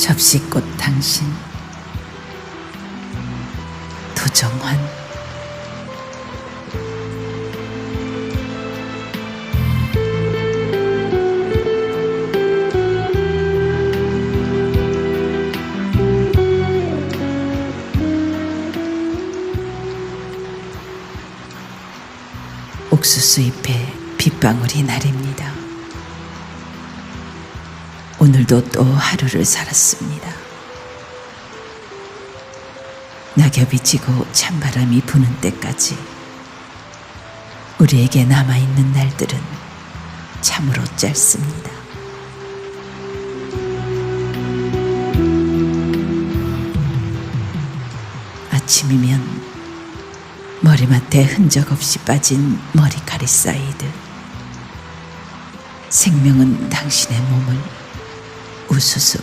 접시꽃 당신 도정환 옥수수 잎에 빗방울이 내립니다. 오늘도 또 하루를 살았습니다. 낙엽이 지고 찬바람이 부는 때까지 우리에게 남아있는 날들은 참으로 짧습니다. 아침이면 머리맡에 흔적 없이 빠진 머리카락 사이드 생명은 당신의 몸을 우수수